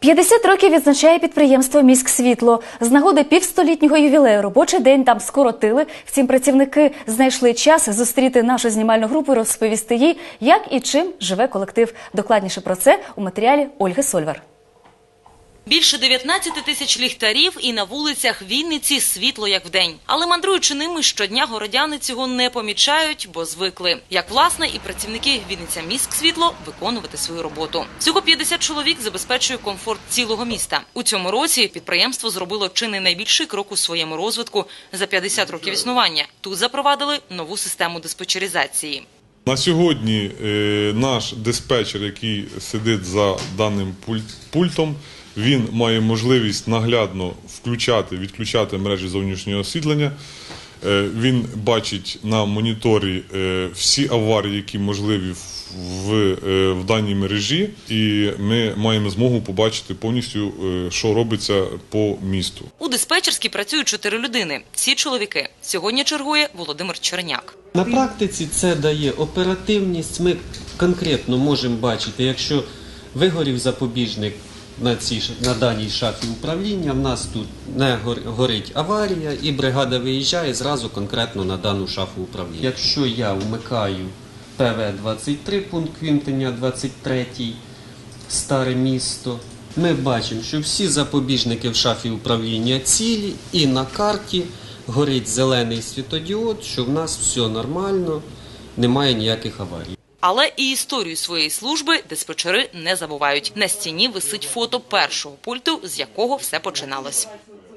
50 років відзначає підприємство Міськ світло. З нагоди півстолітнього ювілею робочий день там скоротили. Втім, працівники знайшли час зустріти нашу знімальну групу, і розповісти їй, як і чим живе колектив. Докладніше про це у матеріалі Ольги Сольвар. Більше 19 тисяч ліхтарів і на вулицях Вінниці світло як вдень. Але мандруючи ними щодня городяни цього не помічають, бо звикли. Як власне і працівники Вінниця міськ світло виконувати свою роботу. Всього 50 чоловік забезпечує комфорт цілого міста. У цьому році підприємство зробило чи не найбільший крок у своєму розвитку за 50 років існування. Тут запровадили нову систему диспетчеризації. На сьогодні е, наш диспетчер, який сидить за даним пультом, він має можливість наглядно включати, відключати мережі зовнішнього освітлення. Е, Він бачить на моніторі е, всі аварії, які можливі в, в, даній мережі, і ми маємо змогу побачити повністю, що робиться по місту. У диспетчерській працюють чотири людини. Всі чоловіки. Сьогодні чергує Володимир Черняк. На практиці це дає оперативність. Ми конкретно можемо бачити, якщо вигорів запобіжник на, цій, на даній шафі управління, в нас тут не гор- горить аварія, і бригада виїжджає зразу конкретно на дану шафу управління. Якщо я вмикаю ПВ-23, пункт квінтення 23, старе місто, ми бачимо, що всі запобіжники в шафі управління цілі, і на карті горить зелений світодіод, що в нас все нормально, немає ніяких аварій. Але і історію своєї служби диспетчери не забувають. На стіні висить фото першого пульту, з якого все починалось.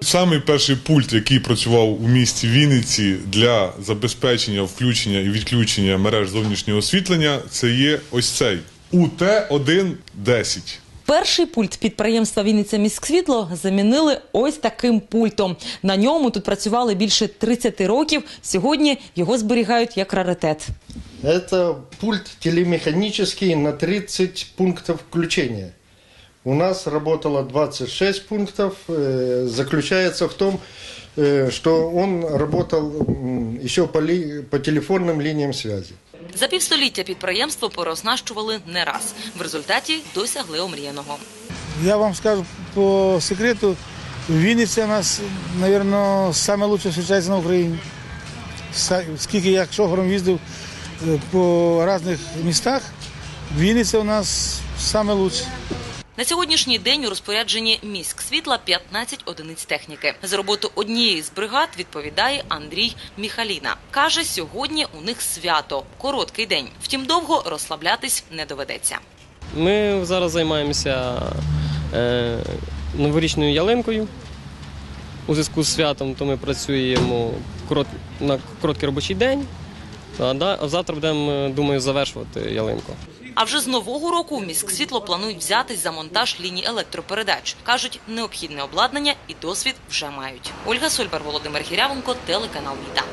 Самий перший пульт, який працював у місті Вінниці для забезпечення включення і відключення мереж зовнішнього освітлення, це є ось цей УТ-110. Перший пульт підприємства Вінниця міськсвітло замінили ось таким пультом. На ньому тут працювали більше 30 років. Сьогодні його зберігають як раритет. Це пульт телемеханічний на 30 пунктів включения. У нас работало 26 пунктов. Э, Заключается в том, э, что он работал м, еще по, ли- по телефонным линиям связи. За півстоліття підприємство переоснащували не раз. В результаті досягли омріяного. Я вам скажу по секрету, Вінниця у нас, мабуть, саме лучше зустрічається на Україні. Са- Скільки я шофером їздив е, по різних містах, Вінниця у нас саме лучше. На сьогоднішній день у розпорядженні міськ світла 15 одиниць техніки. За роботу однієї з бригад відповідає Андрій Міхаліна. Каже, сьогодні у них свято, короткий день. Втім, довго розслаблятись не доведеться. Ми зараз займаємося е, новорічною ялинкою. У зв'язку з святом то ми працюємо на короткий робочий день, а, завтра будемо, думаю, завершувати ялинку. А вже з нового року в міськ світло планують взятись за монтаж ліній електропередач. кажуть, необхідне обладнання і досвід вже мають. Ольга Сольбер, Володимир Гірявенко, телеканал Віта.